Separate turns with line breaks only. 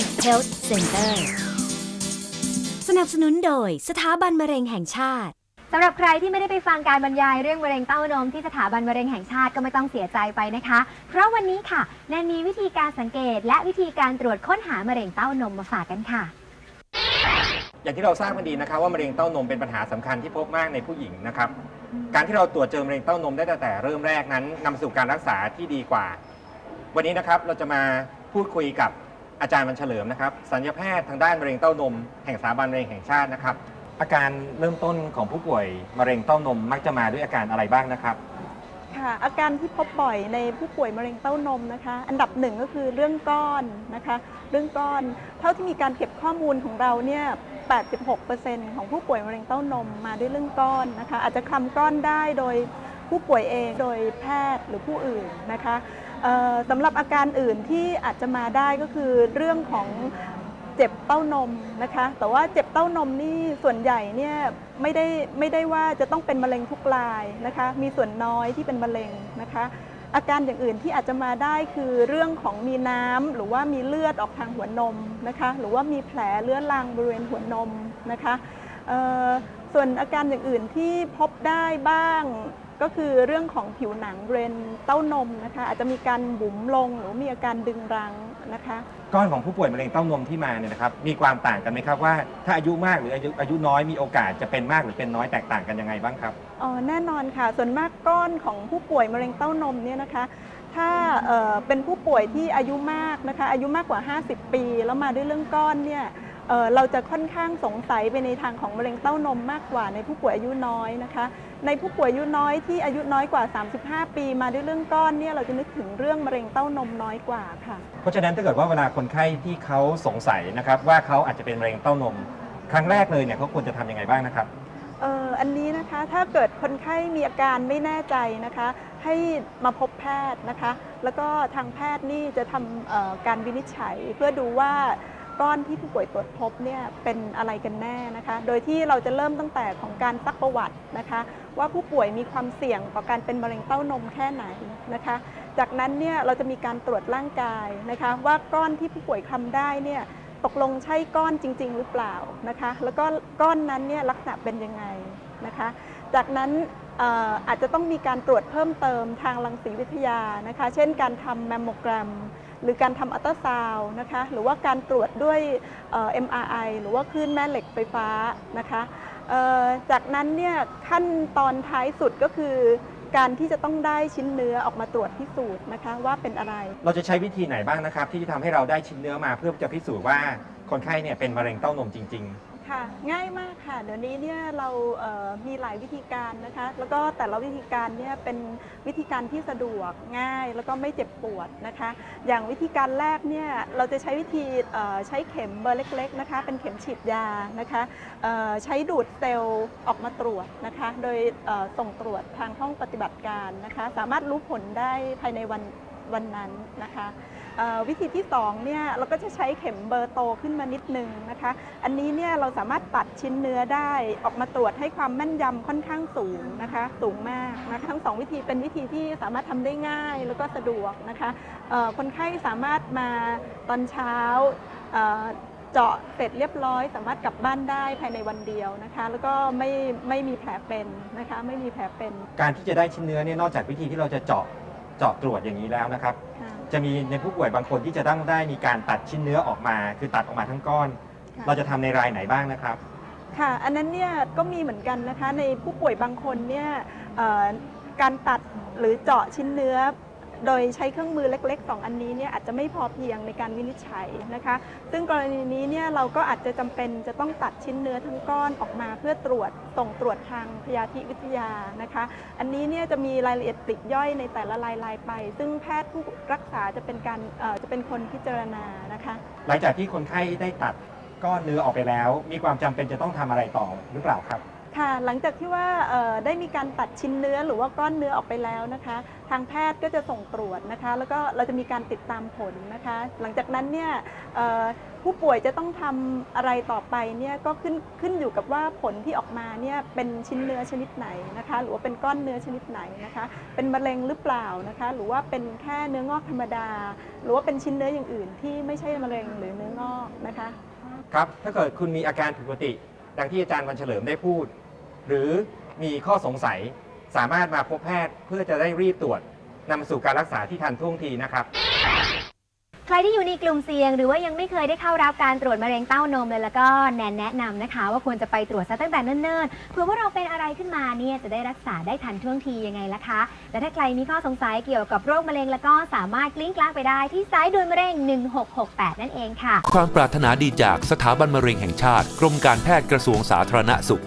ช่วง Health Center สนับสนุนโดยสถาบันมะเร็งแห่งชาติ
สำหรับใครที่ไม่ได้ไปฟังการบรรยายเรื่องมะเร็งเต้านมที่สถาบันมะเร็งแห่งชาติก็ไม่ต้องเสียใจไปนะคะ เพราะวันนี้ค่ะแนนมีวิธีการสังเกต และวิธีการตรวจค้นหามะเร็งเต้านมมาฝากกันค่ะ
อย่างที่เราทราบกันดีนะครับว่ามะเร็งเต้านมเป็นปัญหาสำคัญที่พบมากในผู้หญิงนะครับ การที่เราตรวจเจอมะเร็งเต้านมได้ตั้งแต่เริ่มแรกนั้นนำสู่การรักษาที่ดีกว่า วันนี้นะครับเราจะมาพูดคุยกับ อาจารย์มันเฉลิมนะครับสัญญาแพทย์ทางด้านมะเร็งเต้านม แห่งสถาบันมะเร็งแห่งชาตินะครับ อาการเริ่มต้นของผู้ป่วยมะเร็งเต้านมมักจะมาด้วยอาการอะไรบ้างนะครับ
ค่ะอาการที่พบบ่อยในผู้ป่วยมะเร็งเต้านมนะคะ อันดับหนึ่งก็คือเรื่องก้อนนะคะ เรื่องก้อน เท่าที่มีการเก็บข้อมูลของเราเนี่ย 86%ของผู้ป่วยมะเร็งเต้านมมาด้วยเรื่องก้อนนะคะ อาจจะคลำก้อนได้โดยผู้ป่วยเองโดยแพทย์หรือผู้อื่นนะคะ สำหรับอาการอื่นที่อาจจะมาได้ก็คือเรื่องของเจ็บเต้านมนะคะ แต่ว่าเจ็บเต้านมนี่ส่วนใหญ่เนี่ยไม่ได้ไม่ได้ว่าจะต้องเป็นมะเร็งทุกรายนะคะ มีส่วนน้อยที่เป็นมะเร็งนะคะ อาการอย่างอื่นที่อาจจะมาได้คือเรื่องของมีน้ำหรือว่ามีเลือดออกทางหัวนมนะคะ หรือว่ามีแผลเลื้อรังบริเวณหัวนมนะคะส่วนอาการอย่างอื่นที่พบได้บ้าง ก็คือเรื่องของผิวหนังบริเวณเต้านมนะคะอาจจะมีการบุ๋มลงหรือมีอาการดึงรั้งนะคะ
ก้อนของผู้ป่วยมะเร็งเต้านมที่มาเนี่ยนะครับมีความต่างกันไหมครับว่าถ้าอายุมากหรืออายุอายุน้อยมีโอกาสจะเป็นมากหรือเป็นน้อยแตกต่างกันยังไงบ้างครับ
อ๋อแน่นอนค่ะ ส่วนมากก้อนของผู้ป่วยมะเร็งเต้านมเนี่ยนะคะ ถ้าเอ่อเป็นผู้ป่วยที่อายุมากนะคะอายุมากกว่า 50 ปี แล้วมาด้วยเรื่องก้อนเนี่ยเอ่อเราจะค่อนข้างสงสัยไปในทางของมะเร็งเต้านมมากกว่าในผู้ป่วยอายุน้อยนะคะ ในผู้ป่วยอายุน้อยที่อายุน้อยกว่า 35 ปีมาด้วยเรื่องก้อนเนี่ยเราจะนึกถึงเรื่องมะเร็งเต้านมน้อยกว่าค่ะ
เพราะฉะนั้นถ้าเกิดว่าเวลาคนไข้ที่เขาสงสัยนะครับว่าเขาอาจจะเป็นมะเร็งเต้านม ครั้งแรกเลยเนี่ยเขาควรจะทำยังไงบ้างนะครับ
เอ่ออันนี้นะคะถ้าเกิดคนไข้มีอาการไม่แน่ใจนะคะ ให้มาพบแพทย์นะคะ แล้วก็ทางแพทย์นี่จะทำเอ่อการวินิจฉัยเพื่อดูว่า ก้อนที่ผู้ป่วยตรวจพบเนี่ยเป็นอะไรกันแน่นะคะ โดยที่เราจะเริ่มตั้งแต่ของการซักประวัตินะคะ ว่าผู้ป่วยมีความเสี่ยงต่อการเป็นมะเร็งเต้านมแค่ไหนนะคะ จากนั้นเนี่ยเราจะมีการตรวจร่างกายนะคะ ว่าก้อนที่ผู้ป่วยคลำได้เนี่ยตกลงใช่ก้อนจริง ๆ หรือเปล่านะคะ แล้วก็ก้อนนั้นเนี่ยลักษณะเป็นยังไงนะคะ จากนั้นอาจจะต้องมีการตรวจเพิ่มเติมทางรังสีวิทยานะคะ เช่นการทำแมมโมแกรม หรือการทำอัลตราซาวน์นะคะหรือว่าการตรวจด้วยเอ่อ MRI หรือว่าคลื่นแม่เหล็กไฟฟ้านะคะจากนั้นเนี่ยขั้นตอนท้ายสุดก็คือการที่จะต้องได้ชิ้นเนื้อออกมาตรวจพิสูจน์นะคะว่าเป็นอะไร
เราจะใช้วิธีไหนบ้างนะครับ ที่จะทำให้เราได้ชิ้นเนื้อมาเพื่อจะพิสูจน์ว่าคนไข้เนี่ยเป็นมะเร็งเต้านมจริง
ค่ะง่ายมากค่ะ เดี๋ยวนี้เนี่ยเราเอ่อมีหลายวิธีการนะคะ แล้วก็แต่ละวิธีการเนี่ยเป็นวิธีการที่สะดวกง่ายแล้วก็ไม่เจ็บปวดนะคะ อย่างวิธีการแรกเนี่ยเราจะใช้วิธีเอ่อใช้เข็มเบอร์เล็กๆนะคะ เป็นเข็มฉีดยานะคะเอ่อใช้ดูดเซลล์ออกมาตรวจนะคะ โดยเอ่อส่งตรวจทางห้องปฏิบัติการนะคะ สามารถรู้ผลได้ภายในวัน วันนั้นนะคะวิธีที่2เนี่ยเราก็จะใช้เข็มเบอร์โตขึ้นมานิดนึงนะคะ อันนี้เนี่ยเราสามารถตัดชิ้นเนื้อได้ออกมาตรวจให้ความแม่นยำค่อนข้างสูงนะคะ สูงมากนะคะทั้งสองวิธีเป็นวิธีที่สามารถทำได้ง่ายแล้วก็สะดวกนะคะคนไข้สามารถมาตอนเช้าเจาะเสร็จเรียบร้อย สามารถกลับบ้านได้ภายในวันเดียวนะคะ แล้วก็ไม่ไม่มีแผลเป็นนะคะ ไม่มีแผลเป็น
การที่จะได้ชิ้นเนื้อเนี่ยนอกจากวิธีที่เราจะเจาะ เจาะตรวจอย่างนี้แล้วนะครับ
ค่ะ
จะมีในผู้ป่วยบางคนที่จะต้องได้มีการตัดชิ้นเนื้อออกมา คือตัดออกมาทั้งก้อน
ค่ะ
เราจะทำในรายไหนบ้างนะครับ
ค่ะ อันนั้นเนี่ยก็มีเหมือนกันนะคะในผู้ป่วยบางคนเนี่ยเอ่อการตัดหรือเจาะชิ้นเนื้อ โดยใช้เครื่องมือเล็ก ๆ 2 อันนี้เนี่ยอาจจะไม่พอเพียงในการวินิจฉัยนะคะ ซึ่งกรณีนี้เนี่ยเราก็อาจจะจำเป็นจะต้องตัดชิ้นเนื้อทั้งก้อนออกมาเพื่อตรวจส่งตรวจทางพยาธิวิทยานะคะ อันนี้เนี่ยจะมีรายละเอียดปลีกย่อยในแต่ละรายลายๆไป ซึ่งแพทย์ผู้รักษาจะเป็นการจะเป็นคนพิจารณานะคะ
หลังจากที่คนไข้ได้ตัดก้อนเนื้อออกไปแล้ว มีความจำเป็นจะต้องทำอะไรต่อหรือเปล่าครับ
ค่ะหลังจากที่ว่าได้มีการตัดชิ้นเนื้อหรือว่าก้อนเนื้อออกไปแล้วนะคะ ทางแพทย์ก็จะส่งตรวจนะคะ แล้วก็เราจะมีการติดตามผลนะคะ หลังจากนั้นเนี่ยผู้ป่วยจะต้องทำอะไรต่อไปเนี่ยก็ขึ้นขึ้นอยู่กับว่าผลที่ออกมาเนี่ยเป็นชิ้นเนื้อชนิดไหนนะคะ หรือว่าเป็นก้อนเนื้อชนิดไหนนะคะ เป็นมะเร็งหรือเปล่านะคะ หรือว่าเป็นแค่เนื้องอกธรรมดา หรือว่าเป็นชิ้นเนื้ออย่างอื่น ที่ไม่ใช่มะเร็งหรือเนื้องอกนะคะ
ครับถ้าเกิดคุณมีอาการผิดปกติ ดังที่อาจารย์วันเฉลิมได้พูด หรือมีข้อสงสัยสามารถมาพบแพทย์เพื่อจะได้รีบตรวจนำสู่การรักษาที่ทันท่วงทีนะครับ
ใครที่อยู่ในกลุ่มเสี่ยง หรือว่ายังไม่เคยได้เข้ารับการตรวจมะเร็งเต้านมเลยแล้วก็แนนแนะนำนะคะ ว่าควรจะไปตรวจซะตั้งแต่เนิ่นๆเผื่อว่าเราเป็นอะไรขึ้นมาเนี่ยจะได้รักษาได้ทันท่วงทียังไงล่ะคะและถ้าใครมีข้อสงสัยเกี่ยวกับโรคมะเร็งแล้วก็สามารถกลิ้งกลางไปได้ที่สายด่วนมะเร็ง 1668 นั่นเองค่ะ
ความปรารถนาดีจากสถาบันมะเร็งแห่งชาติ กรมการแพทย์กระทรวงสาธารณสุข